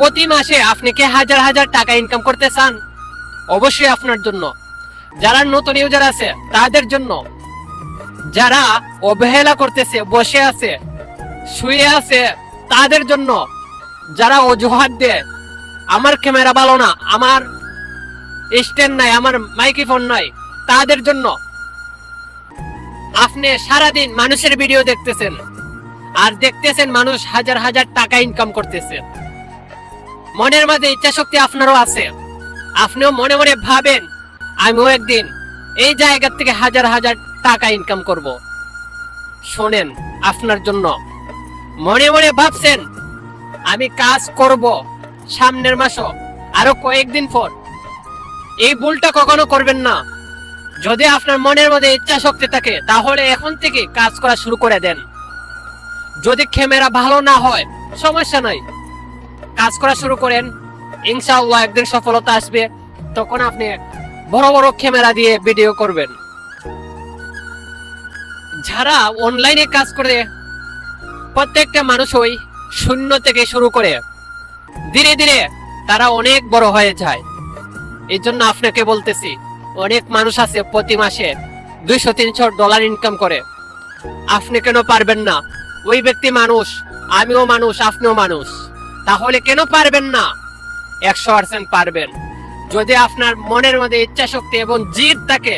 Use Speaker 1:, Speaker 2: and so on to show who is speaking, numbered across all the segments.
Speaker 1: প্রতি মাসে আপনি কি হাজার হাজার টাকা ইনকাম করতে চান? অবশ্যই আপনার জন্য। যারা নতুন ইউজার আছে, তাদের জন্য। যারা অবহেলা করতেছে, বসে আছে, শুয়ে আছে, তাদের জন্য। যারা অজুহাত দেয়, আমার ক্যামেরা ভালো না, আমার স্ট্যান্ড নাই, আমার মাইক্রোফোন নাই, তাদের জন্য। আপনি সারাদিন মানুষের ভিডিও দেখতেছেন। আর দেখতেছেন মানুষ হাজার হাজার টাকা ইনকাম করতেছে। মনের মাঝে ইচ্ছা শক্তি আপনারও আছে। আপনিও মনে মনে ভাবেন, আমিও একদিন এই জায়গা থেকে হাজার হাজার টাকা ইনকাম করব। শোনেন, আপনার জন্য। মনে মনে ভাবছেন, আমি কাজ করব সামনের মাসও আরও কয়েকদিন পর। এই ভুলটা কখনো করবেন না। যদি আপনার মনের মধ্যে ইচ্ছা শক্তি থাকে, তাহলে এখন থেকে কাজ করা শুরু করে দেন। যদি ক্যামেরা ভালো না হয়, সমস্যা নাই। কাজ করা শুরু করেন, ইনশাআল্লাহ একদিন সফলতা আসবে, তখন আপনি বড় বড় ক্যামেরা দিয়ে ভিডিও করবেন। যারা অনলাইনে কাজ করে, প্রত্যেকটা মানুষই শূন্য থেকে শুরু করে, ধীরে ধীরে তারা অনেক বড় হয়ে যায়। এই জন্য আপনাকে বলতেছি, অনেক মানুষ আছে প্রতি মাসে দুইশো, তিনশো ডলার ইনকাম করে। আপনি কেন পারবেন না? ওই ব্যক্তি মানুষ, আমিও মানুষ, আপনিও মানুষ। তাহলে কেন পারবেন না? একশো পার্সেন্ট পারবেন। যদি আপনার মনের মধ্যে ইচ্ছা শক্তি এবং জিদ থাকে,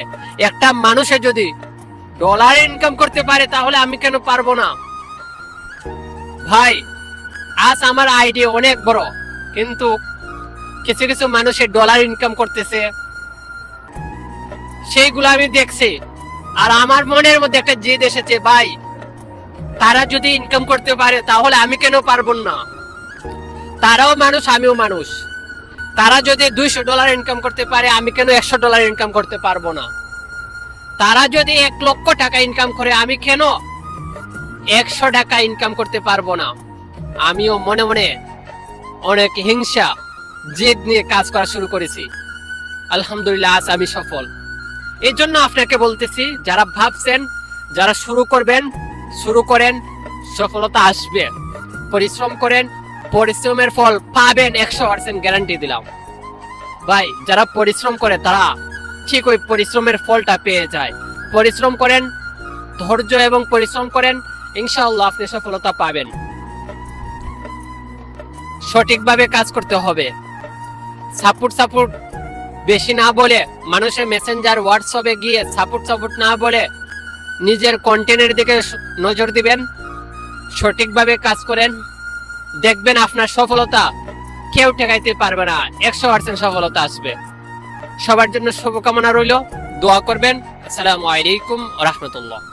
Speaker 1: একটা মানুষে যদি ডলার ইনকাম করতে পারে, তাহলে আমি কেন পারব না? ভাই, আজ আমার আইডি অনেক বড়, কিন্তু কিছু কিছু মানুষের ডলার ইনকাম করতেছে। সেইগুলো আমি দেখছি। আর আমার মনের মধ্যে একটা জেদ এসেছে, ভাই, তারা যদি ইনকাম করতে পারে, তাহলে আমি কেন পারব না? তারাও মানুষ, আমিও মানুষ। তারা যদি দুইশো ডলার ইনকাম করতে পারে, আমি কেন একশো ডলার ইনকাম করতে পারব না? তারা যদি এক লক্ষ টাকা ইনকাম করে, আমি কেন একশো টাকা ইনকাম করতে পারব না? আমিও মনে মনে অনেক হিংসা, জেদ নিয়ে কাজ করা শুরু করেছি। আলহামদুলিল্লাহ, আজ আমি সফল। এই জন্য আপনাকে বলতেছি, যারা ভাবছেন, যারা শুরু করবেন, শুরু করেন, সফলতা আসবে। পরিশ্রম করেন পরিশ্রমের ফল পাবেন একশো পার্সেন্ট গ্যারান্টি দিলাম। ভাই, যারা পরিশ্রম করে, তারা ঠিক ওই পরিশ্রমের ফলটা পেয়ে যায়। পরিশ্রম করেন, ধৈর্য এবং পরিশ্রম করেন, ইনশাআল্লাহ আপনি সফলতা পাবেন। সঠিকভাবে কাজ করতে হবে। সাপোর্ট সাপোর্ট বেশি না বলে, মানুষের মেসেঞ্জার হোয়াটসঅ্যাপে গিয়ে সাপোর্ট সাপোর্ট না বলে নিজের কন্টেন্টের দিকে নজর দিবেন। সঠিকভাবে কাজ করেন। দেখবেন আপনার সফলতা কেউ ঠেকাইতে পারবে না। একশো পার্সেন্ট সফলতা আসবে। সবার জন্য শুভকামনা রইল। দোয়া করবেন। আসসালামু আলাইকুম রহমতুল্লাহ।